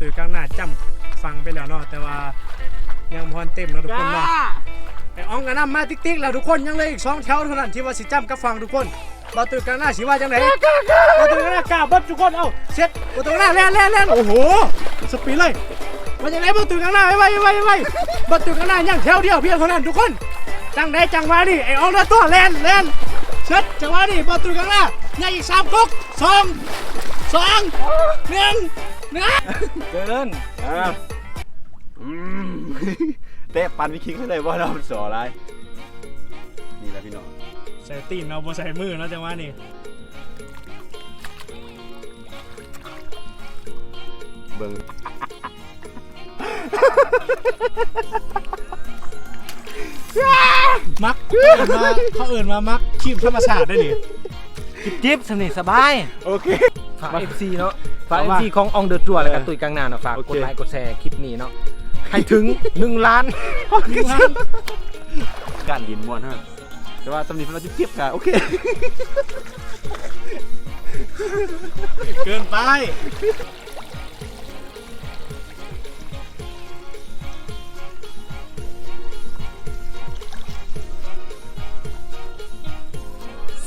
ตุยกลางหน้าจำฟังไปแล้วเนาะแต่ว่ายังพอนเต็มเนาะทุกคนเนาะไอ้อองกันนำมาติ๊กๆแล้วทุกคนยังเหลยอีกสองแถวเท่านั้นที่ว่าสิจำกับฟังทุกคนบอตุยกลางหน้าสิว่าจังไหนบอตุยกลางหน้ากล้าเบดทุกคนเอ้าเช็ดบอตุยกลางหน้าแล่นแล่นแล่นโอ้โหสปีดเลยมาจังไหนบอตุยกลางหน้าไว้ไว้ไว้ไว้บอตุยกลางหน้ายังแถวเดียวเพียงเท่านั้นทุกคนจังไหนจังหวะนี่ไอ้อองเลือตัวแล่นแล่นเช็ดจังหวะนี่บอตุยกลางหน้ายังอีกสามก๊กสองสองหนึ่งหนึ่ง เกินอ่าอืมเตะปันวิคิงให้เลยว่าเราสออะไรนี่แหละพี่น้องใส่ตีนเอาบ่ใส่มือเนาะจังหวะนี้เบิ่งมักเขาเอิ้นมาเขาเอิ้นมามักคีมธรรมชาติได้ดิจิ๊บสนิทสบาย โอเค ฝาก FC เนาะฝากเอาว่า FC ของอองเดอร์จัวแล้วก็เออตุยกลางหน้าเนาะฝากโอกเคดไลค์กดแชร์คลิปนี้เนาะให้ถึง 1 ล้านการดินมวนฮะแต่ว่าตำหนิเราจะเทียบกันโอเค เกินไป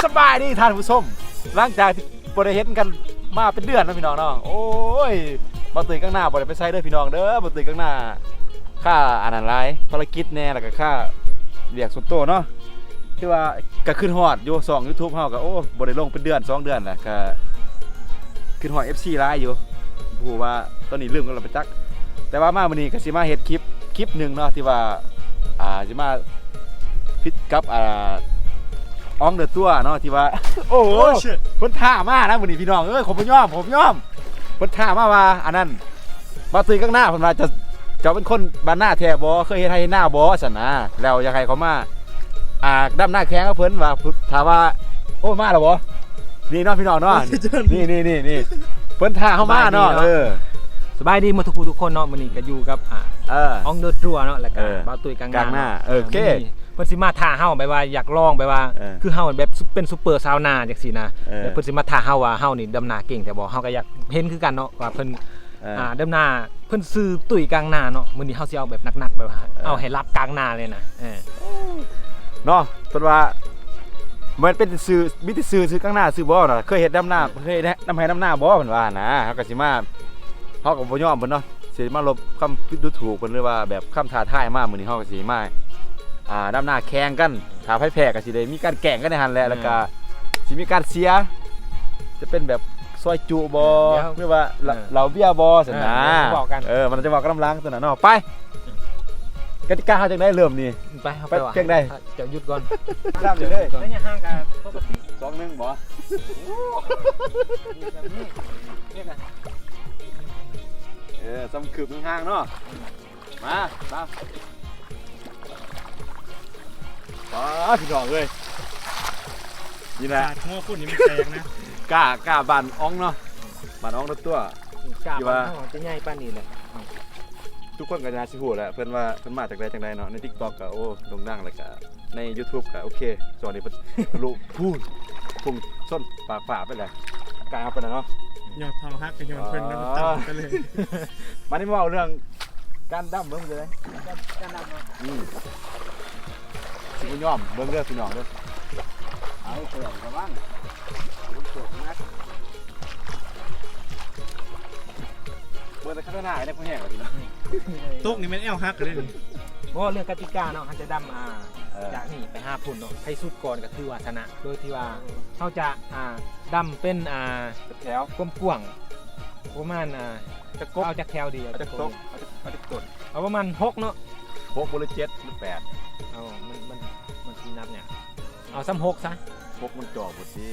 สบายดีท่านผู้ชมหลังจากที่บริเห็นกัน มาเป็นเดือนแล้วพี่น้องเนาะโอ้ยมาตื่นข้างหน้าบริไปใส่เด้อพี่น้องเด้อมาตื่นข้างหน้าค่าอันนั้นไรภารกิจแน่แล้วก็ค่าเรียกส่วนตัวเนาะที่ว่าก็ขึ้นฮอดอยู่สองยูทูบเฮาก็โอ้บริลงเป็นเดือนสองเดือนแหละก็ขึ้นฮอด FC ร้ายอยู่ผู้ว่าตอนนี้ลืมกันแล้วไปจัก แต่ว่ามาวันนี้ก็สิมาเฮ็ดคลิปคลิปหนึ่งเนาะที่ว่าอ่าสิมาพิดกับอ่า อองเดอะตัวเนาะที่ว่า โอ้โหโอ้ชิตเพิ่นท่ามานะวันนี้พี่น้องเอ้ยผมบ่ยอมผมยอมเพิ่นท่ามาว่าอันนั้นมาตุยข้างหน้าเพิ่นว่าจะเจ้าเป็นคนบ้านหน้าแท้บ่เคยเฮ็ดให้หน้าบ่ซั่นนะแล้วอยากให้เขามาอ่าดำหน้าแข้งกับเพิ่นว่าถามว่า โอ้มาแล้วบ่นี่เนาะพี่น้องเนาะนี่นี่นี่นี่เพิ่นท่าเข้ามาเนาะเออสบายดีหมาทุกผู้ทุกคนเนาะมื้อนี้ก็อยู่กับอ่าเออ อองเดอร์จัวเนาะแล้วก็เออ บ่าวตุยกลางกลางหน้าเออโอเค มื้นี้ เพิ่นสิมาท้าเฮาแบบว่าอยากลองแบบว่า เออคือเฮาแบบเป็นซุปเปอร์ซาวนาจังซี่นะเออ แล้วเพิ่นสิมาท้าเฮาว่าเฮานี่ดำนาเก่งแต่บ่เฮาก็อยากเห็นคือกันเนาะว่าเพิ่นเอออ่าดำนาเพิ่นซื้อตุ๋ยกลางนาเนาะมื้อนี้เฮาสิเอาแบบหนักๆแบบว่าเออเอาให้รับกลางนาเลยนะเออเนาะเพิ่นว่ามันเป็นสื่อมีแต่สื่อซื้อข้างหน้าซื้อบ่เนาะเคยเฮ็ดดำหน้าเคยเฮ็ดดำให้ดำหน้าบ่เพิ่นว่านะเฮาก็สิมาเฮาก็บ่ยอมเพิ่นเนาะสิมาลบคำผิดดูถูกเพิ่นหรือว่าแบบคำท้าทายมามื้อนี้เฮาก็สิมา อ่าดำหน้าแข่งกันถ้าไผแพ้ก็สิได้มีการแข่งกันในหั่นแหละแล้วก็สิมีการเสีย จะเป็นแบบซอยจุบ่หรือว่าเหล้าเหล้าเบียร์บ่ซั่นนะเออเดี๋ยวบอกกันเออมันจะบอกกันน้ำล้างตัวนั้นเนาะไปกติกาเฮาจังได้เริ่มนี่ไปเฮาไปไปว่าเก่งได้จะหยุดก่อนตามอยู่เด้ระยะห่างกันปกติสองหนึ่งบ่แบบนี้เนี่ยนะเออสำคืบห่างๆเนาะมาตาม ป้าพี่น้องเลยนี่แหละขาดหัวคุณนี่มันแตกนะกล้ากล้าบานอ่องเนาะบานอ่องรถตัวกล้าอยู่บ้าว่านเฮาจะใหญ่ปานนี้แหละทุกคนก็น่าสิฮู้แหละเพิ่นว่าเพิ่นมาจากใดจังใดเนาะใน TikTok ก็โอ้โด่งดังแล้วก็ใน YouTube ก็โอเคส่วนนี้เพิ่นทะลุพูดพุ่งส้นปากฝาไปเลยกลายเอาไปแล้วเนาะ ยอดเผาฮักกับยอดเพิ่นนะมันต่ำกันเลยมานี่มาเอาเรื่องการดำเบิ่งเลยการดำเนาะอืม สิบ่ยอมเบิ่งเด้อพี่น้องเด้อเอาเสือกระวังเอาเสือกนะเบิ่งแต่ข้างหน้าได้พ่อแห้งกว่าพี่น้องตุ๊กนี่มันแอลฮักกันเลยนี่เพราะว่าเรื่องกติกาเนาะเฮาจะดำอ่าเออจากนี่ไปห้าพุ่นเนาะใครสุดก่อนก็คือว่าชนะ โดยที่ว่าเขาจะอ่าดำเป็นอ่าแถวความกว้างประมาณอ่าจะกบเอาจากแถวเดียวเอาจะตกเอาจะเอาจะกดเอาประมาณหกเนาะ หกบหรือเจ็ดหรือแปดเอามันมันมันสีนับเนี่ย เอาซ้ำหกซะ หกมันจ่อหมดสิ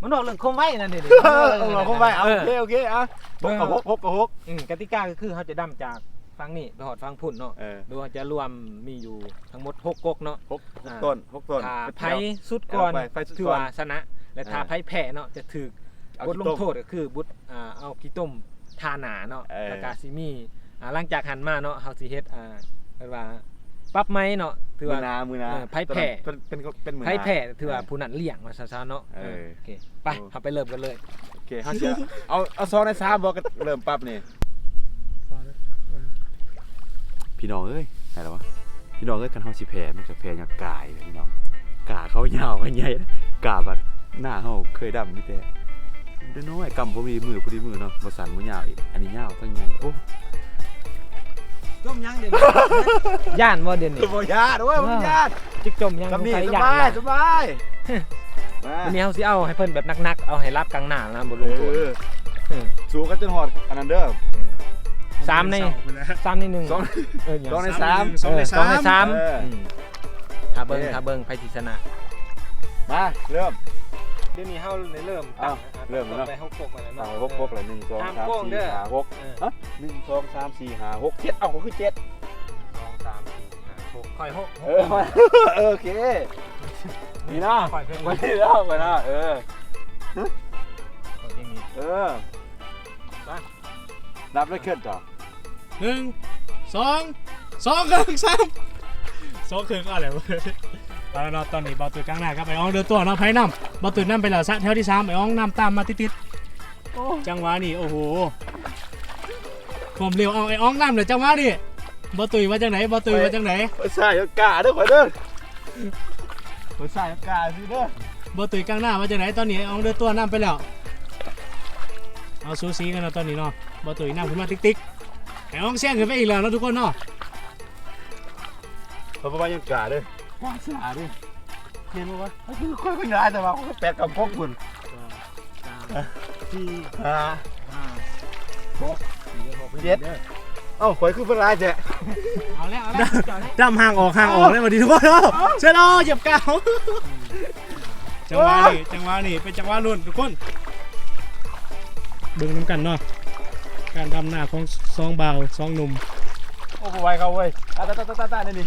มันบอกเรื่องคมไว้นั่นเด็ดเออเอาเข้าไปเอาโอเคโอเคอะหกกับหกหกกับหกกติกาก็คือเขาจะดำจากฟังนี่ไปหอดฟังพุ่นเนาะเออโดยจะรวมมีอยู่ทั้งหมดหกกกเนาะหกหกต้นหกต้น ถ้าเป็นแถไพ่วสุดก่อนเอาไปไพ่สุดก่อนถือว่าชนะ และถ้าเออไพ่แพ้เนาะจะถือ เอาบทขี้ลต้งมโทษก็คือบุตรอ่าเอาขี้ต้มทาหนาเนาะเออ แล้วก็ซิมี อ่าหลังจากหันมาเนาะเฮาสิเฮ็ดอ่าเรียกว่าปรับไหมเนาะถือมืว่า อนามือนาเออไพ่แผ่ เป็นเป็นเป็นมือนาไพ่แพ้ถือว่าผู้นั้นเลี้ยงว่าซะๆเนาะเออ โอเคไปเอาไปเริ่มกันเลย โอเคเฮาสิเอาเอาซองใน3บอกก็เริ่มปรับนี่ พี่น้องเอ้ยไหนแล้ววะ พี่น้องเอ้ยกันเฮาสิแพ้มันจะแพ้อย่างกายเลยพี่น้อง กาเขายาวมันใหญ่นะกาบัดหน้าเฮาเคยดำนี่แต่เด้น้อยกำบ่มีมือพอดีมือเนาะบ่สั่นบ่ยาวอีกอันนี้ยาวทั้งใหญ่โอ้ จมยังเดี๋ยวนี้ย่านว่าเดี๋ยวนี้บ่ยาดเว้ยบ่ยาดจิกจมยังกำนี่ใส่สย่านบายสบายมาวันนี้เฮาสิเอาให้เพิ่นแบบหนักๆ เอาให้รับกลางหน้านะบ่ลงตัวเออสูงกันจนฮอดอันนั้นเด้อสามในไปแล้วสามในหนึ่งสองเอออย่างสองในสามสามสองในสองในสาสามมเอออืมถ้าเบิ่งโอเคถ้าเบิ่งไผสิชนะมาเริ่ม เดี๋ยวนี้เฮาเลยเริ่มอ้าวเริ่มแล้วเนอะ ไปเฮาปกไปแล้วเอาเนาะหกหกเลยหนึ่งสองห้ามสามโกงเด้สี่อ ห้าหกเออฮะหนึ่งสองสามสี่ห้าหกเจ็ดเอ้าก็คือเจ็ดสองสามสี่ห้าหกค่อยหกเออมาเออโอเคนี่นะค่อยเพิ่มไปแล้วไปแล้วเออค่อยเพิ่มนี้เออมานับได้ขึ้นต่อหนึ่งสองสองครึ่งสามสองครึ่งก็อะไรวะ เอาละเนาะตอนนี้บอลตื่นกลางหน้าครับไปอ้องเดินตัวเนาะไพ่น้ำบอลตื่นน้ำไปแล้วซะแถวที่สามไปอ้องน้ำตามมาติดๆจังหวะนี่โอ้โหความเร็วเอาไอ้อ้องน้ำเลยจังหวะนี่บอลตื่นมาจากไหนบอลตื่นมาจากไหนไปใส่ยกกาเด้อข่อยเด้อไปใส่ยกกาสิเด้อบอลตื่นกลางหน้ามาจากไหนตอนนี้ไอ้อ้องเดินตัวน้ำไปแล้วเอาซูซีกันเนาะตอนนี้เนาะบอลตื่นน้ำขึ้นมาติ๊กๆไอ้อ้องแซงขึ้นไปอีกแล้วเนาะทุกคนเนาะเพราะว่ายกกาเด้อ วางสาด้อเห็นบ่วะมันคือค่อยเป็นร้ายแต่ว่าเขาก็แปดกับพวกคุณสี่ห้าห้าเจ็ดเอ้าข่อยคือเป็นร้ายเอาแล้วเอาแล้วจอดให้ดำห่างออกห่างออกเลยมาดีทุกคนเนาะเชลโลเหยียบกาจังหวะนี่จังหวะนี่เป็นจังหวะลุ่นทุกคนเบิ่งน้ำกันเนาะการดำหน้าของสองเบาวสองหนุ่มโอ้โหไวเขาเว้ยตาตาตาตาตานี่นี่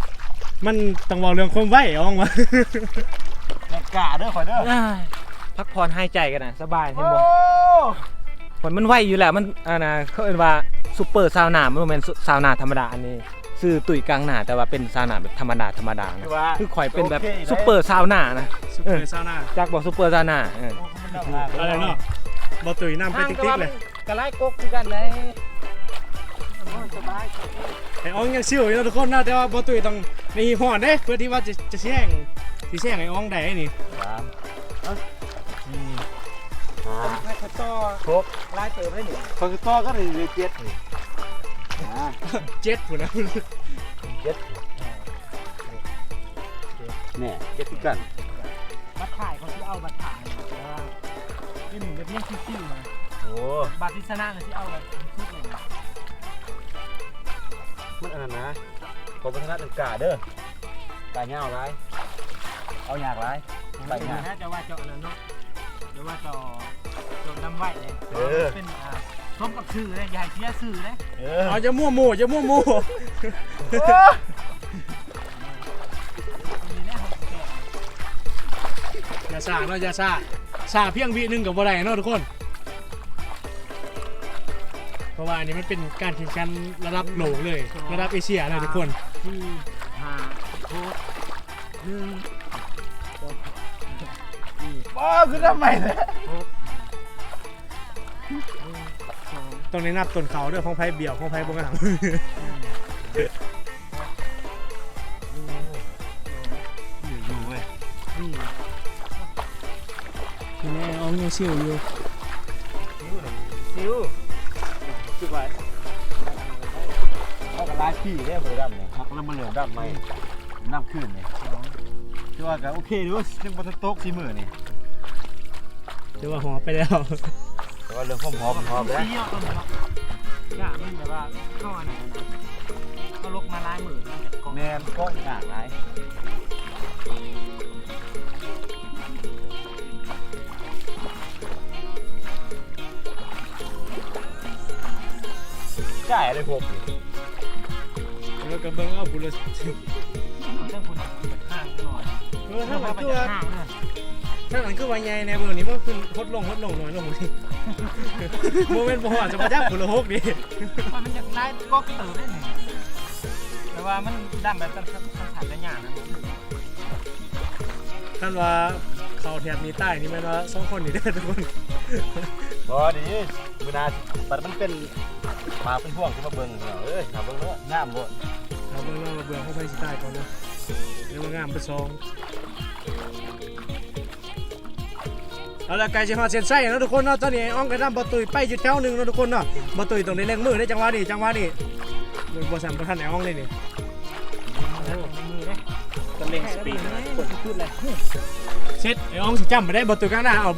มันต้องบอกเรื่องความไหวอองวะยกกาเด้อข่อยเด้ออ้ายพักผ่อนหายใจกันนะสบายเห็นโอ้บ่ผลมันไหวอยู่แหละมันอ่านะเขาเรียกว่าซุปเปอร์ซาวนามันบ่แม่นซาวนาธรรมดาอันนี้ซื้อตุ๋ยกลางหน้าแต่ว่าเป็นซาวนาแบบธรรมดาธรรมดานะคือว่าคือข่อยเป็นแบบโอเคนะซุปเปอร์ซาวนานะซุปเปอร์ซาวน่าจากบอกซุปเปอร์ซาวนาเอออะไรเนาะบอตุยน้ำไปติ๊กๆเลยกระไรกกคือกันได้สบาย ไอ้อองยังซิ่วอยู่เนาะทุกคนนะแต่ว่าบอตุยต้องมีห่อนเด้เพื่อที่ว่าจะจะแช่งที่แช่งไอ้อองได้ไอ้นี่สามอืมห้าให้เขาต่อหกลายเติมได้หนิข่อยคือต่อก็ได้เลยเจ็ดนี่อ่าเจ็ดผู้นะเจ็ดแน่เจ็ดคือกันบัตรถ่ายเขาที่เอาบัตรถ่ายนะแต่ว่าที่หนึ่งจะเพี้ยนคิ้วๆมาโอ้บัตรที่ชนะเลยที่เอาแบบชุดเลยนะ มันอันนั้นนะขอพัฒนาเป็นกาเด้อกาเงาไรเอาอยากไรไปไปหานะจะว่าเจาะนั้นเนาะหรือว่าเจาะเจาะน้ำไหวเลยเออเป็นอ่าสมกับสื่อเลยอย่าให้เสียสื่อเลยเออเอาจะมั่วหมู่จะมั่วหมู่มีแน่หกแก่อย่าซ่าเนาะอย่าซ่าซ่าเพียงวิหนึงกับบ่ได้เนาะทุกคน อันนี้มันเป็นการแข่งขันระดับโลกเลย ระดับเอเชียเลยทุกคนสี่ห้าหกหนึ่งบ้าคือทำไมเนี่ยสองตรงนี้นับต้นเขาด้วยของไพ่เบี่ยวของไพ่บงหางอยู่เว้ยสี่ทีนี้เอาเงี้ยซิวอยู่ซิว คือไปเขากับลายพี่เนี่ยบริดำเนี่ยฮักแล้วมันเหลืองดำไหมน้ำขึ้นเนี่ยคือว่าก็โอเคดูยังบนโต๊ะสีมือนี่เดี๋ยวว่าหอไปแล้วแต่ว่าเรื่องความหอมมันหอมแล้วสี่เนาะต้นเนาะอย่ามันแบบว่าเข้าอันไหนนะก็ลกมาลายมือนะของแมนก้องหนาไร ใช่เลยผมแล้วก็เบิ่งเอาผู้ละเอาเรื่องคุณเป็นข้างหน่อยเออถ้ามันเป็คืนอว่าข้างเลยถ้ามันคือว่าใหญ่ในเบอร์นี้มันขึ้นลดลงลดลงหน่อยลงนี่โมเมนต์บ่อาจจะมาจักผู้ละหกดิมันมันอยากไล่ก็เติมได้หนึ่งแล้วแบบว่ามันดำแบบสันสันกันยากนะท่านว่าเขาแถบนี้ใต้นี่แม่นว่าสองคนนี่เด้อทุกคนบ่ดีมื้อหนาบัดมันเป็น มาเป็นห่วงขึ้นมาเบิ่งพี่น้อเอ้ยหาเบิ่งเด้องามบ่เราเบิ่งเราเบื่อเข้าไปสิใต้ก่อนเนะเดี๋ยวมางามไปสองเอาละไก่จะมาเส้นไส้เนาะทุกคนเนาะตอนนี้อ้องกระดำประตุยไปอยู่แถวหนึ่งเนาะทุกคนเนาะประตุยตรงนี้เล่งมือได้จังหวะนี้จังหวะนี้มือบอสัมประทันไอ้อ้องเลยนี่มือเลยตะเล็งสปีดกดทุดเลยเช็ดไอ้อ้องสิจำไม่ได้ประตุยกลางหน้าเอา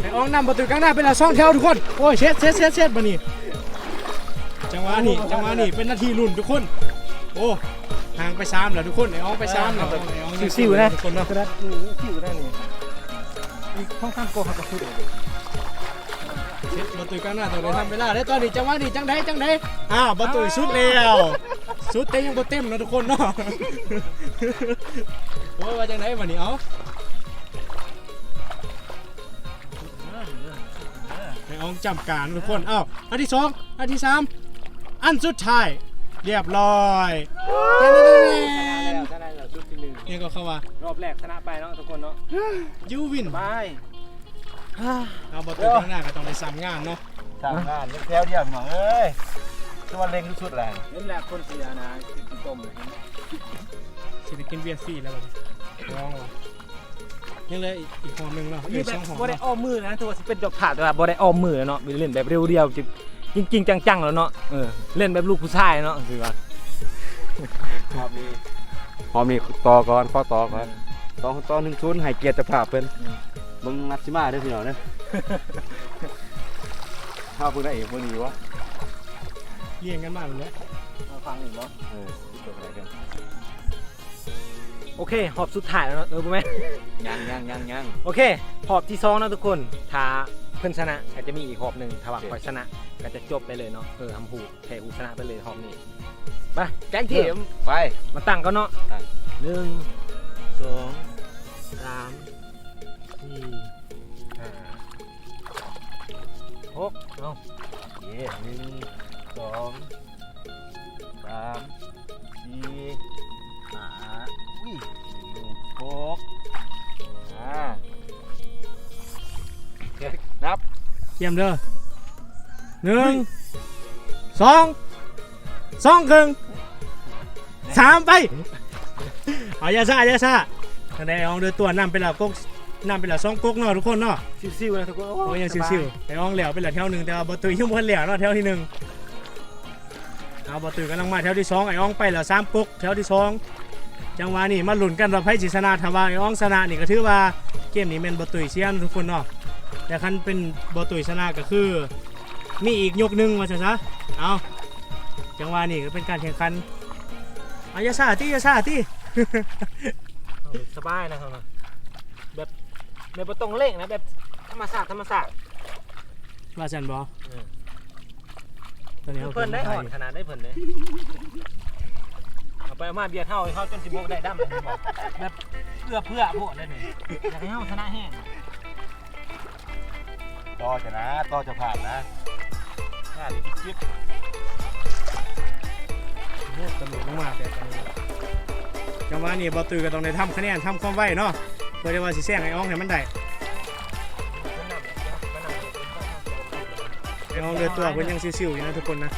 ไอ้อ้องนำประตุยกลางหน้าเป็นละสองแถวทุกคนโอ้ยเช็ดเช็ดเช็ดเช็ดมานี่ หวะนี้จังหวะนี้เป็นนาทีรุ่นทุกคน โอ้ห่างไปสามแล้วทุกคนไอ้อ้องไปสามแล้วไอ้อ้องยังซิวๆนะทุกคนเนาะกระดาษซิวได้นี่อีกค่อนข้างโกงเขากระทุดเลยเช็ดประตูกลางหน้าตัวเลยทำเวลาได้ตอนนี้จังหวะนี้จังไดจังไดอ้าวประตูสุดแล้วสุดเต็มยังบ่เต็มนะทุกคนเนาะโอ้ยว่าจังไดวันนี้เอาไอ้อองจำการทุกคนเอ้าอันที่สองอันที่สาม อันสุดท้าย เรียบร้อยแน่นชนะแล้วชุดที่หนึ่งๆนี่ก็เข้ามารอบแรกชนะไปเนาะทุกคนเนาะยูวินไปเอาประตูกลางหน้าก็ต้องได้สามงานเนาะทางงานยังแถวเดียวพี่น้องเอ้ยคือว่าเล็งสุดๆแหละนี่แหละคนเสียนะคือต้มเลยสิได้กินเบียร์ฟรีแล้วบัดนี้ร้องว่ะยังเหลยอีกหอมหนึงเนาะนี่อีกแบสบองหอมบ่ได้เนาะอ้อมมือนะตัวสิเป็นดอกถาดแต่ว่าบ่ได้อ้อมมือเนาะเล่นแบบเรียวเดียว จริงๆ จังๆ แล้วเนาะเออเล่นแบบลูกผู้ชายเนาะคือว่าหอมนี่หอมนี่ต่อก่อนข้อต่อก่อนต่อต่อหนึ่งชุนให้เกียรติเจ้าภาพเพิ่นเบิ่งนัดสิมาเด้อพี่น้องเด้อถ้าเพิ่นได้เอกบ่ดีวะเลี้ยงกันมากเลยมาฟังหนึ่งบ่เออสิเกิดอะไรกันโอเคหอบสุดท้ายแล้วเนาะเออบ่แม่นยังยังยังยังโอเคหอบที่สองนะทุกคนถ้า เพิ่นชนะก็จะมีอีกหอบหนึ่งถ้าว่าคอยชนะก็จะจบไปเลยเนาะเออทำหูแพ้หูชนะไปเลยหอบนี้ไปแจ้งเข็มไปมาตั้งก็เนาะตั้งหนึ่งสองสามสี่ห้าหกเอาเย้หนึ่งสองสามสี่ห้าอุ้ยหกอ่าโอเค นับเยี่ยมเด้อหนึ่งสองสองครึ่งสามไปเอาอยาซ่าอยาซ่าคะแนนอองเดือตัวนำไปแล้วกกนำไปแล้วสองกกเนาะทุกคนเนาะซิวๆนะทุกคนโอ้ยยังซิวๆไอ้อองเหลวไปแล้วแถวหนึ่งแต่ว่าบอตุยยังบ่เหลวเนาะแถวที่หนึ่งเอาบอตุยกำลังมาแถวที่สองไอ้อองไปแล้วสามกกแถวที่สองจังหวะนี้มาลุ้นกันว่าไพ่สิชนะถ้าว่าไอ้อองชนะนี่ก็ถือว่าเกมนี้แม่นบอตุยเซียนทุกคนเนาะ แต่คันเป็นบอตุยชนะก็คือ มีอีกยกหนึ่งมาซะซะเอาจังหวะนี้ก็เป็นการแข่งขันเอาอยาซ่าที่อยาซ่าที่เอาสบายนะครับนะแบบแบบบ่ต้องเร่งนะแบบธรรมศาสตร์ธรรมศาสตร์ว่าฉันบอเออตอนนี้ขาเพิ่นได้อ่อนขนาดได้เพิ่นเลยเอาไปเอามาเบียร์เท่าให้เขาจนสิบโมกได้ดำเลยบอกแบบเพื่อเพื่อพวกได้นี่อยากให้เฮาชนะแห้ง ต่อจะนะต่อจะผ่านนะงานนี้จิ๊บโอ้ตำรวจมาแต่ตอนนี้จังหวะนี้บอตือก็ต้องได้ทำคะแนนทำความไวเนาะเพื่อที่ว่าสิแซงไอ้อองให้มันได้ไอ้อองเดือตัวเพิ่นยังซิวๆอยู่นะทุกคนนะ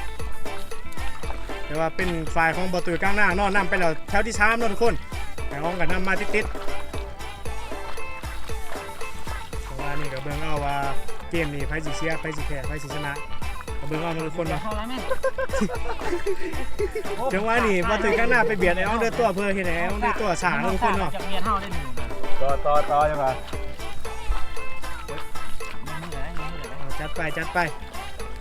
แต่ว่าเป็นฝ่ายของบอตือกลางหน้านอนนำไปแล้วแถวที่สามเนาะทุกคนไอ้อองก็นำมาติดๆจังหวะนี้ก็เบิ่งเอาว่า เกมนี้ไพ่สิเชียไพ่สิแพ้ไพ่สิชนะเอาเบิ่งเอาทุกคนเนาะเขาแล้วแม่จังว่านี่มาถึงข้างหน้าไปเบียดไอ้อ้องเดือตัวเพื่อเห็นไอ้อ้องเดือตัวสางทุกคนเนาะต่อต่อต่อยังไงจัดไปจัดไป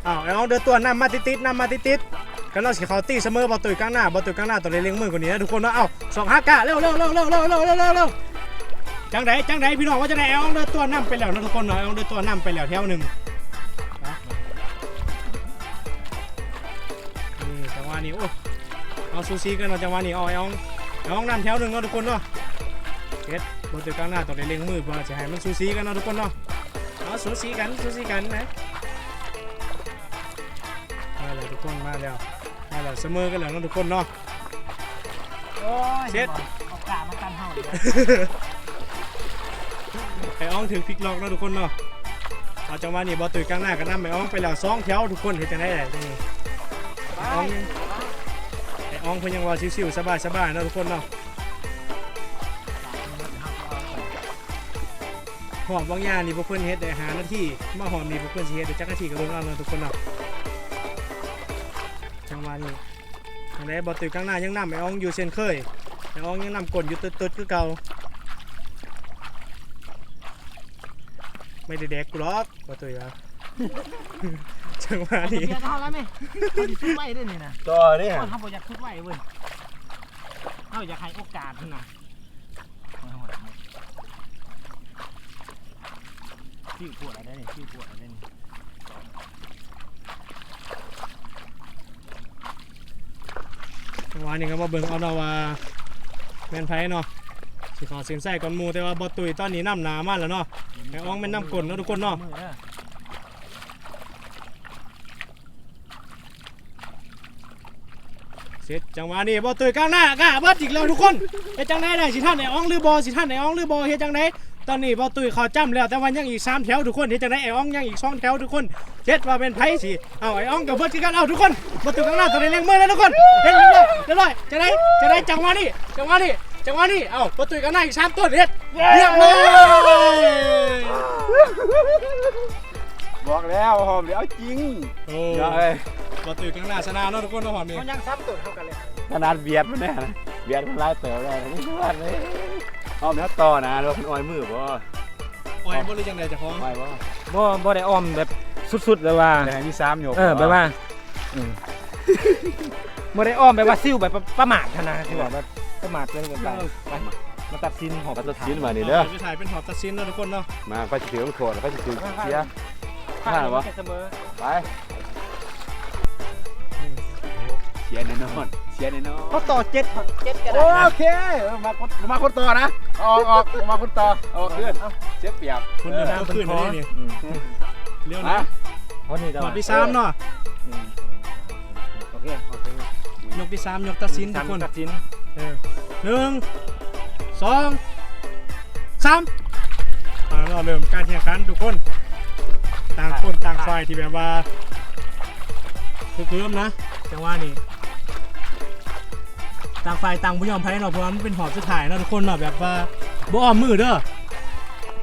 อ้าวไอ้อ้องเดือตัวนำมาติดๆนำมาติดๆกันเราสิเขาตีเสมอบอตุยข้างหน้าบอตุยข้างหน้าตัวเล็กๆมือคนนี้นะทุกคนเนาะเอ้าสองห้ากะเร็วเร็วเร็วเร็วเร็วเร็วเร็ว จังไดจังไดพี่น้องว่าจังไดไอ้อ้องเดือตัวนำไปแล้วนะทุกคนเนาะไอ้อ้องเดือตัวนำไปแล้วแถวหนึ่งนะนี่จังหวะนี้โอ้เอาซูซีกันเนาะจังหวะนี้เอาไอ้อ้องไอ้อ้องนำแถวหนึ่งเนาะทุกคนเนาะเฮ็ดบนตึกกลางหน้าต้องได้เล็งมือเพื่อจะให้มันสูสีกันเนาะทุกคนเนาะเอาสูสีกันสูสีกันนะมาแล้วทุกคนมาแล้วมาแล้วเสมอกันแล้วเนาะทุกคนเนาะอ้ยเช็ดเอากามากันเฮาเลยไอ้องถึงพลิกล็อกแล้วทุกคนเนาะเอาจังหวะนี้บอลตุยกลางหน้ากันนำไอ้อ้องไปแล้วสองแถวทุกคนเห็นจังได๋จังนี้ไอ้อ้องไอ้อ้องเพิ่นยังว่าชิวๆสบายๆนะทุกคนเนาะหอมบางอย่างนี่พวกเพิ่อนเฮ็ดได้หาหน้าที่มาหอมนี่พวกเพิ่อนสิเฮ็ดได้จักนาที่ก็เบิ่งเอาเนาะทุกคนเนาะจังหวะนี้จังได๋บอลตุยกลางหน้ายังนำไอ้อ้องอยู่เช่นเคยไอ้อ้องยังนำกลอยู่ตึดๆคือเก่า ไม่ได้แดกกูหรอกว่าตัวอย่าจังหวะนี้เดี๋ยวเฮาแล้วไหมเขาสิชุดไว้ด้วยนี่นะต่อเด้คนเขาบ่อยากชุดไว้เว้ยเฮาอยากให้โอกาสเพิ่นน่ะชื่อปวดอะไรนี่ชื่อปวดอะไรนี่จังหวะนี้ก็มาเบิ่งเอาเนาะว่าแม่นไผเนาะสิขอเส้นใส่ก่อนหมู่แต่ว่าบ่ตุยตอนนี้น้ำหนามาแล้วเนาะ ไอ้อ้องแม่น้ำกลนเนาะทุกคนเนาะมือเด้อเสร็จจังหวะนี้บ่ตุยกลางหน้ากะเบิดอีกแล้วทุกคนเฮ็ดจังไดได้สิท่านไอ้อ้องหรือบ่สิท่านไอ้อ้องหรือบ่เฮ็ดจังไดตอนนี้บ่ตุยเขาจ้ำแล้วแต่ว่ายังอีกสามแถวทุกคนเฮ็ดจังไดไอ้อ้องยังอีกสองแถวทุกคนเฮ็ดว่าเป็นไผสิเอาไอ้อ้องกับเบิดคือกันเอาทุกคนบ่ตุยกลางหน้าตอนนี้เล็งมือแล้วทุกคนเฮ็ดเรียบร้อยเรียบร้อยจังไดจังไดจังหวะนี้จังหวะนี้ จังหวะนี้เอาบ่ตุยกลางหน้าอีกสามต้นเฮ็ดเรียบร้อยบอกแล้วหอมเดี๋ยวเอาจริงโอ้อย่าเอ้ยบ่ตื่นข้างหน้าชนะเนาะทุกคนเนาะหอมนี่เขายังซ้ำตัวเท่ากันเลยขนาดเบียดมันแน่นะเบียดมันไล่เต๋อได้ไม่พลาดเลยหอมเดี๋ยวต่อนะเราเป็นอ้อยมือบ่โอ้ยบ่รู้จังได๋เจ้าของไหวบ่บ่บ่ได้อ้อมแบบสุดๆเลยว่าแต่ให้มีสามหยกเออแบบว่าอืมบ่ได้อ้อมแบบว่าซิ่วแบบประมาทขนาดที่ว่าแบบ ประมาทเกินเกินไปไปมาตัดสินหอบมาตัดสินมานี่เด้อไปถ่ายเป็นหอบตัดสินเนาะทุกคนเนาะมาไปสิถือต้องโทษแล้วไปสิถือเสียข้างบ่เสมอไปเสียแน่นอนเสียแน่นอนเขาต่อเจ็ดเจ็ดก็ได้โอเคเออมาคนมาคนต่อนะออกออกมาคนต่อออกขึ้นเสียเปรียบคนเดินตัวขึ้นเลยนี่เร็วมานะคนนี้หอบที่สามเนาะโอเคโอเคยกที่สามยกตัดสินทุกคนตัดสินเออ หนึ่งสองสามอ่าเราเริ่มการแข่งขันทุกคน ต่างคนต่างฝ่ายที่แบบว่าคือเพิ่มนะจังหวะนี้ต่างฝ่ายต่างบ่ยอมแพ้เนาะเพราะว่ามันเป็นหอบสุดท้ายเนาะทุกคนเนาะแบบว่าบ่อ้อมมือเด้อ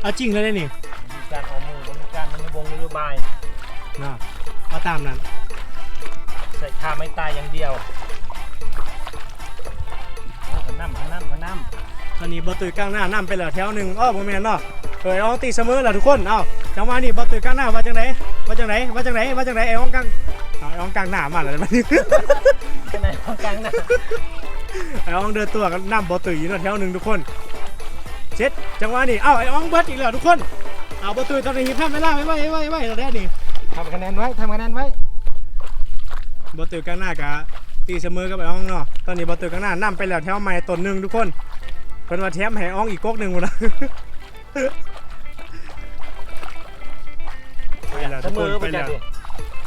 เอาจริงเลยเด้นี่มีการเอามือมีการมันวงนโยบายนะเอาตามนั้นใส่ท่าไม่ตายอย่างเดียว อนนี้บอตุยกลางหน้านำไปแล้วแถวหนึ่งอ้อบ่แม่นเนาะเคยเอาตีเสมอแล้วทุกคนเอ้าจังหวะนี้บอตุยกลางหน้าว่าจังไดว่าจังไดว่าจังไดว่าจังไดไอ้อ้องกลางเอาไอ้อ้องกลางหน้ามาแล้วบัดนี้เป็นไงของกลางนะไอ้อ้องเดินตัวกันนำบอตุยอยู่เนาะแถวหนึ่งทุกคนเช็ดจังหวะนี้เอ้าไอ้อ้องเบิดอีกแล้วทุกคนเอาบอตุยตอนนี้ทำเวลาไว้ไว้ไว้ไว้แล้วแน่นี่ทำคะแนนไว้ทำคะแนนไว้บอตุยกลางหน้ากะตีเสมอกับไอ้อ้องเนาะตอนนี้บอตุยกลางหน้านำไปแล้วแถวใหม่ต้นหนึ่งทุกคน เพิ่นว่าแถมให้อ้องอีกก๊กหนึ่งหมดละไปแล้วเสทุกมคนอไปไปแล้แล้วว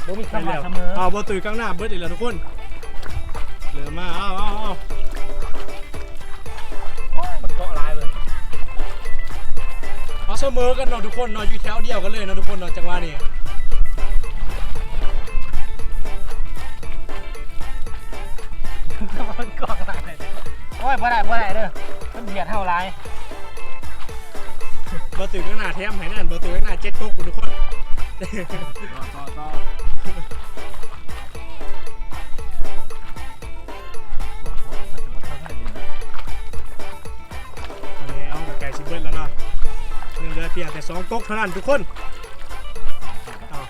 บ่มีไปคำว่าแล้วเสมอเอาบอลตุยกลางหน้าเบิร์ดอีกแล้วทุกคนเหลือมาเอาเอาเอาโอ้ยมันเกาะลายเลยเอาเสมอกันเนาะทุกคนเนาะอยู่แถวเดียวกันเลยเนาะทุกคนเนาะจังหวะนี้มันเกาะลายเลยโอ้ยบ่ได้บ่ได้เด้อ มันเบียดเท่าลายบอลตุยกลางหน้าแถมให้นั่นบอตุยกลางหน้าเจ็ดกุ๊กทุกคนต่อต่อตอนนี้เอากับไก่ชิเบิร์แล้วเนาะหนึ่งเหลือเพียงแต่สองก๊กเท่านั้นทุกคนเอา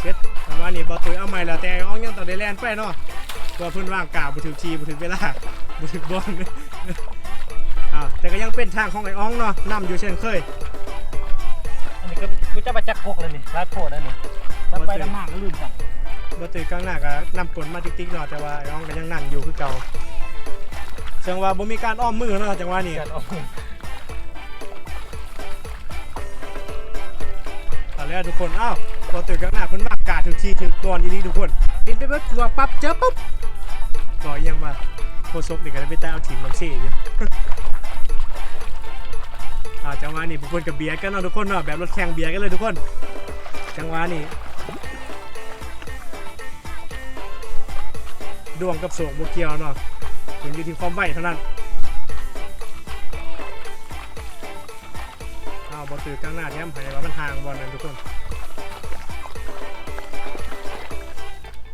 เจ็ดจังหวะนี้บอลตุยเอาใหม่แล้วแต่เอายังต่อได้แลนไปเนาะตัวเพิ่นว่างกาบุถึงทีบุถึงเวลาบุถึงบอล ก็ยังเป็นทางของไอ้อ้องเนาะนำอยู่เช่นเคย อันนี้ก็ไม่จะมาจักพกเลยนี่ลายโคตรนั่นนี่แล้วไปน้ำมากก็ลืมสั่งบตื่นกลางหน้าก็นำกลมาติ๊กๆเนาะแต่ว่าไอ้อ้องก็ยังนั่งอยู่คือเก่าแสดงว่าบ่มีการอ้อมมือเนาะจังหวะนี้กันเอาเอาแล้วทุกคนอ้าวบตื่นกลางหน้าเพิ่นมากาดถึงทีถึงก่อนอีนี้ทุกคนปินไปเบิดกลัวปั๊บเจอปุ๊บก่อยังว่าโคซกนี่ก็ได้ไปแต่เอาทีมลงซี่อยู่อ่าจังหวะนี้พวกคนกับเบียร์กันเนาะทุกคนเนาะแบบรถแข่งเบียร์กันเลยทุกคน จังหวะนี้ดวงกับโศกโมเกียวเนาะมันอยู่ที่ความไวเท่านั้นอ้าวบอลตื่นกลางหน้าแถมไห้ว่ามันห่างบอลนั่นทุกคน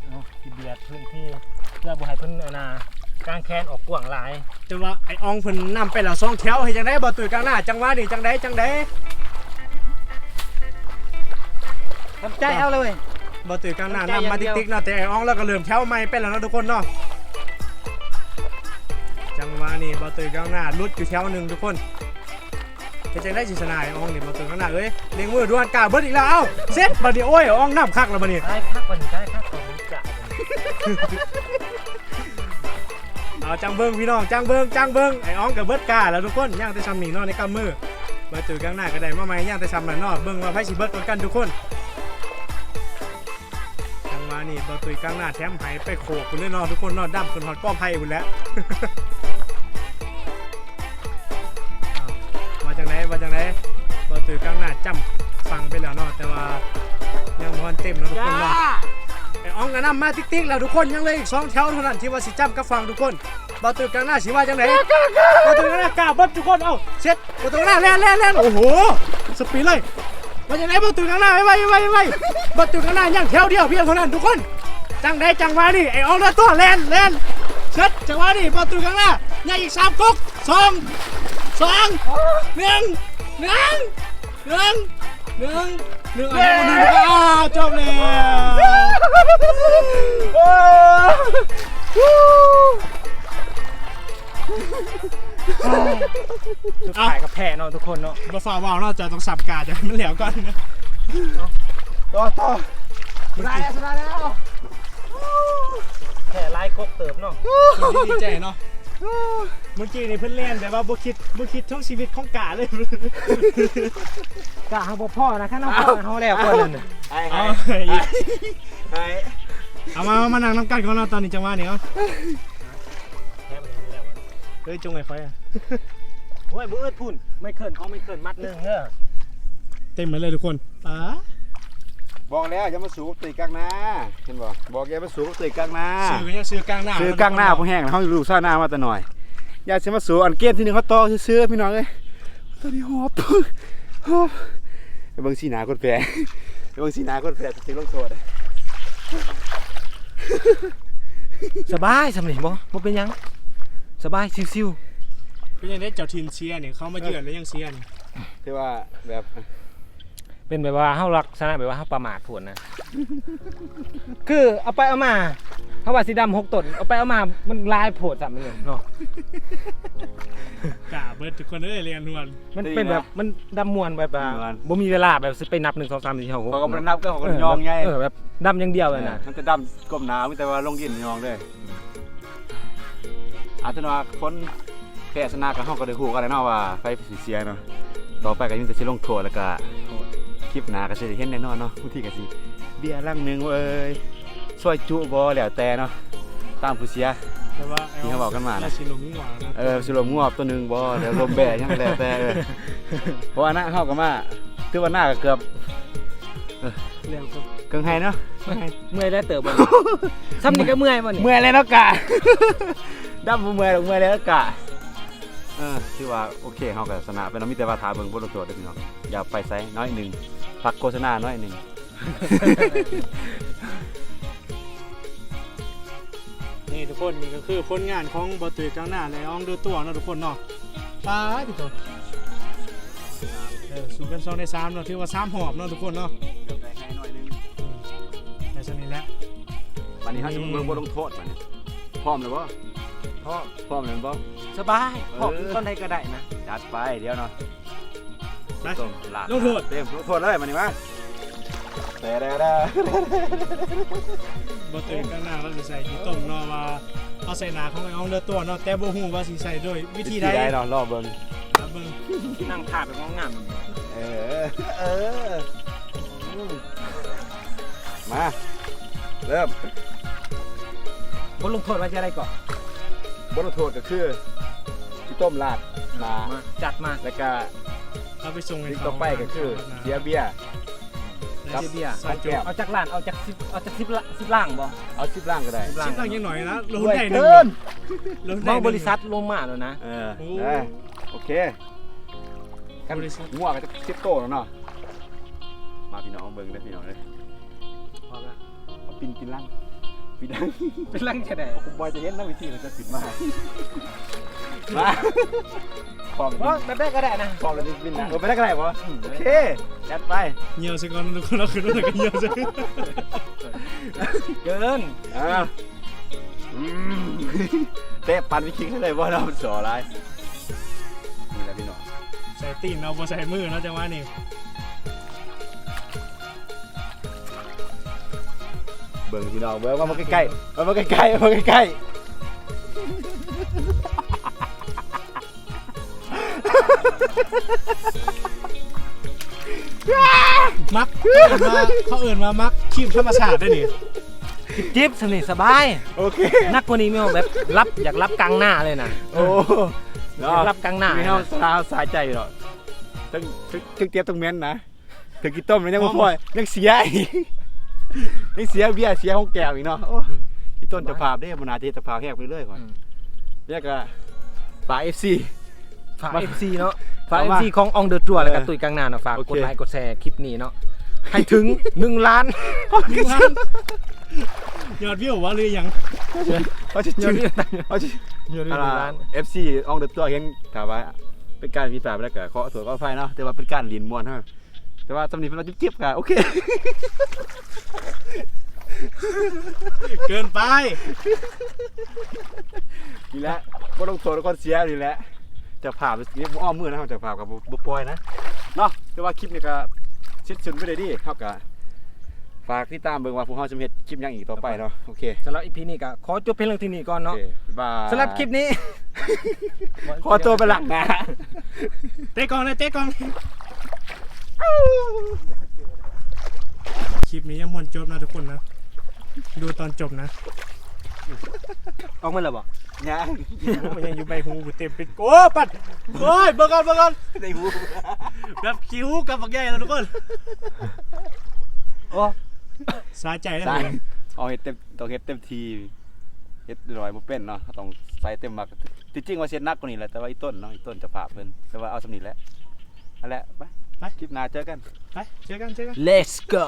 เนาะที่เบียดพื้นที่เพื่อบ่ให้เพิ่นเอาหนากางแคนออกกว้างหลาย แต่ว่า ไอ้อองเพิ่นนำไปแล้วสองแถวให้จังไดบอลตื่นกลางหน้าจังหวะนี้จังไดจังไดทำใจเอาเลยบอลตื่นกลางหน้าใจอย่างนำมาเดียวติ๊กๆเนาะแต่ไอ้อองแล้วก็เริ่มแถวใหม่ไปแล้วเนาะทุกคนเนาะจังหวะนี้บอลตื่นกลางหน้าลุดอยู่แถวหนึ่งทุกคนเป็นจังได้สิชนะไอ้อองนี่บอลตื่นกลางหน้าเอ้ยเลี้ยงมือดวลกล้าเบิดอีกแล้วเอ้าเซ็ตบัดนี้โอ้ยไอ้อองน้ำคักแล้วบัดนี้ได้พักวันนี้ได้พักของนี้จะ เอาจังเบิ้งพี่น้องจังเบิ้งจังเบิ้งไอ้อองกับเบิดก้าแล้วทุกคนย่างแต่ซ้ำนี่เนาะในกำมือมาตื่กลางหน้าก็ได้มาใหม่ย่างแต่ซ้ำนั่นเนาะเบิ้งว่าไผสิเบิดกันทุกคนจังหวะนี้บอลตุยกลางหน้าแถมหายไปโขกคุณเลยเนอนทุกคนนอนดั้มคนหอดก้อไผ่คุณแล้วมาจากไหนมาจากไหนบอลตุยกลางหน้าจำฟังไปแล้วนาะแต่ว่ายังพอนเต็มนะทุกคนนาะไอ้อ องกันนำมาติ๊กๆแล้วทุกคนยังเหลยอีกสองแถวเท่านั้นที่ว่าสิจำกับฟังทุกคนบอลตุยกลางหน้าสิว่าจังไหนบอลตุยกลางหน้ากล้าเบิดทุกคนเอ้าเช็ดบอลตุยกลางหน้าแล่นแล่นแล่นโอ้โหสปีดเลยมาจากไหนประตูข้างหน้าไว้ไว้ไว้ไว้ประตูข้างหน้าย่างแถวเดียวเพียงเท่านั้นทุกคนจังได้จังหวะนี่ไอ้อองเลือตัวแลนแลนเช็ดจังหวะนี่ประตูข้างหน้าย่างอีกสามก๊กสองสองหนึ่งหนึ่งหนึ่ง หนึ่งหนึ่งอันนี้หนึ่งอ้าวจบแล้วสุดท้ายกับแพ้เนาะทุกคนเนาะมาฝ่าว่าวเนาะจะต้องสับกาดจะให้มันเหลวก่อนนะต่อต่อสบายแล้วสบายแล้วแพ้ไล่กกเติบเนาะดีใจเนาะ เมื่อกี้นี่เพิ่นเล่นแต่ว่าบ่คิดบ่คิดทั้งชีวิตของกาเลย กะเฮาบ่พ่อนะคันเฮาพ่อเฮาแล้วคนนั้นน่ะไอ้เอาไอ้อีกไอ้เอามามานั่งน้ำกันของเราตอนนี้จังหวะนี้เนาะแพ้ไปแล้วเฮ้ยจงไอ้ไฟอะโอ้ยบ่เอิดพุ่นไม่เคินเขาไม่เคินมัดหนึงเด้อเต็มไปเลยทุกคนป๋า บอกแล้วอย่ามาสูบตีกลางหน้าเห็นบ่บอกอย่ามาสูบตีกลางหน้าซื้อก็ยังซื้อกลางหน้าซื้อกลางหน้าพวกแห้งเขาลูกซ่าหน้ามาแต่หน่อยอย่าสิมาสูบอันเกมที่หนึ่งเขาต่อซื้อๆพี่น้องเอ้ยตอนนี้หอบหอบไปเบิ่งสีหน้าคนแพ้ไปเบิ่งสีหน้าคนแพ้จะลงโทษเลยสบายสำนี่บ่บ่เป็นหยังสบายชิวเป็นยังได้เจ้าทินเชียร์เนี่ยเขามาเยือนแล้วยังเชียร์นี่ที่ว่าแบบๆ เป็นแบบว่าเฮาลักษณะแบบว่าเฮาประมาทพุ่นนะ คือเอาไปเอามาเฮาว่าสีดำหกต้นเอาไปเอามามันลายโพดซ้ํมันเลยเนาะกาเบิดทุกคนเอ้ยเรียนนวลมันเป็นแบบมันดำมวนแบบว่าบ่มีเวลาแบบสิไปนับ1 2 3 4 5 6เขาก็บ่ได้นับก็เขาก็ยองไงเออแบบดำอย่างเดียวเลยนะมันจะดำก้มหนาวมีแต่ว่าลงยินยองเลยอาจจะว่าคนแพ้ชนะกับเฮาก็ได้ฮู้กันแล้วเนาะว่าไฟสิเสียเนาะต่อไปก็ยังจะสิลงโทษแล้วก็ค ลิปหน้าก็สิได้เห็นแน่นอนเนาะบางทีก็สิเบียร์ลังหนึงเอ้ยซอยจุบ่แล้วแต่เนาะตามผู้เสีย แต่ว่าที่เขาบอกกันมานะแล้วสิลงหัวนะเออสิลมงวบตัวหนึงบ่เดี๋ยวลมแบะยังแล้วแต่เออเพราะว่าหน้าเฮาก็มาถือว่าหน้าก็เกือบเรียนกับเกิงไห้เนาะ เมื่อยได้เติบบ่นี่ ซ้ำนี่ก็เมื่อยบ่นี่เมื่อยเลยเนาะกะดำบ่เมื่อยดอกเมื่อยเลยเนาะกะ เออถือว่าโอเคเฮาก็ชนะไปเนาะมีแต่ว่าถาเบิ่งบทลงโทษเด้อพี่น้องอย่าไปไสน้อยหนึง พักโฆษณาน้อยหนึงนี่ทุกคนนี่ก็คือผลงานของบอตุยกลางหน้าและอองเดือตัวเนาะทุกคนเนาะป๋าดิโตเออสู้กันสองในสามเนาะถือว่าสามหอบเนาะทุกคนเนาะได้ให้น้อยหนึงแต่สนี้แหละวันนี้เฮาสิมาเบิ่งบทลงโทษบัดนี้พร้อมแล้วบ่พ่อพร้อมแล้วบ่สบายพ่อเออตอนใดก็ได้นะจัดไปเดี๋ยวเนาะ ไปต้มลาดลงโทษเต็มลงโทษเลยมานี่มาแต่แต่แต่บอตุยกลางหน้าเราสิใส่ที่ต้มเนาะว่าเอาใส่หนาของไอ้อองเดือตัวเนาะแต่บ่ฮู้ว่าสิใส่ด้วยวิธีใดเนาะรอเบิ่งครับเบิ่งนั่งขาแบบงามเออเอออืมมาเริ่มบทลงโทษว่าจะอะไรก่อนบทลงโทษก็คือพี่ต้มลาดมามาจัดมาแล้วก็ เอาไปส่งให้สิ่งเขาต่อไปก็คือเสียเบียร์ครับ เบียร์ซอยจุเอาจากล้านเอาจากสิบเอาจากสิบละสิบล่างบ่เอาสิบล่างก็ได้สิบล่างชิ้นละยังหน่อยนะลงด้วยได้หนึ่งเกินลงได้เมาหนึ่ง บริษัทลงมาแล้วนะเออโอ้ได้โอเคบริษัท งัวก็จะสิบโตแล้วเนาะมาพี่น้องเบิ่งได้อพี่น้องเลยพอละเอาปินปินล่างปินล่างเป็นล่างแค่ไหนผมบอยจะเห็นนะวิธีมันจะปิดมา มาพร้อมบ่แบบได้ก็ได้นะพร้อมแล้วจะปินนะเออไปได้ก็ได้ปะโอเคจัดไปเหี่ยวสิก่อนทุกคนเราขึ้นรถแล้วก็เหี่ยวสิเกินอ่าอืมเตะปันวิคิงให้เลยว่าเราสออะไรนี่แหละพี่น้องใส่ตีนเอาบ่ใส่มือเนาะจังหวะนี้เบิ่งพี่น้องเบิ่งว่ามาใกล้ๆว่ามาใกล้ๆว่ามาใกล้ มักเขาเอิ้นว่าเขาเอื่นว่ามักครีมธรรมชาติได้นี่จิ๊บสนิทสบายๆโอเคนักกว่านี้ไม่เอาแบบรับอยากรับกลางหน้าเลยนะโอ้อยากรับกลางหน้าไม่เอาสาวสายใจหรอกต้องต้องต้องเตรียมต้องเม้นนะถึงกินต้มมันยังไม่พอยังเสียอีกยังเสียเบี้ยเสียของแก้วอีกเนาะโอ้ที่ต้นจะพาได้มันอาจจะจะพาแหกไปเรื่อยก่อนอืมเรียกว่าป่าเอฟซี ฝากมา FC เนาะฝาก เอามา FC ของอองเดอร์จัวแล้วก็เออตุยกลางหน้าเนาะฝากโอเค กดไลค์กดแชร์คลิปนี้เนาะให้ถึง 1 ล้านหนึ่งล้านยอดวิววะหรือยัง เขาจะเดี๋จืยวดนี้เขาจะเดี๋ยวนี้หนึ่งล้าน เอฟซีอองเดอะตัวเห็นถามว่าเป็นการพิพากษาแล้วก็ขอสวยก็ไฟเนาะแต่ว่าเป็นการเลียนมวนฮะแต่ว่าตำหนิเป็นเราจิ๊บๆกันโอเคเกินไป นี่แหละบ่ต้องโทษแล้วก็เสียนี่แหละ จะผ่าไปนี่อ้อมมือนะเราจะผ่ากับบุปอยนะเนาะแต่ว่าคลิปนี้ก็ชิดชุนไปเลยดิเท่ากับฝากที่ตามเบิ่งว่าพวกเราจะมีเฮ็ดคลิปหยังอีกต่อไปเนาะโอเคสำหรับ EP นี้ก็ขอจบเพียงเรื่องที่นี้ก่อนโอเนาะเคบ๊ายบายสำหรับคลิปนี้ ขอตัวไปหลังนะ เตะกองเลยเตะกองคลิปนี้ยังมวนจบนะทุกคนนะ ดูตอนจบนะ ออกมาแล้วบ่เนี่ยมันยังอยู่ใบหูเต็มปิดโอ้ปัดโอ้ยเบิ่งก่อนเบิ่งก่อนในหูแบบคิ้วกับฝักใหญ่แล้วทุกคนโอ้สาใจแล้วใช่เลยเอาเฮ็ดเต็มต้องเฮ็ดเต็มทีเฮ็ดร้อยบ่เป็นเนาะต้องใส่เต็มมากที่จริงว่าเสียนักกว่านี้แหละแต่ว่าอีต้นเนาะอีต้นจะผ่าเพิ่นแต่ว่าเอาสำนี้แหละนั่นแหละไปไปคลิปหน้าเจอกันไปเจอกันเจอกัน let's go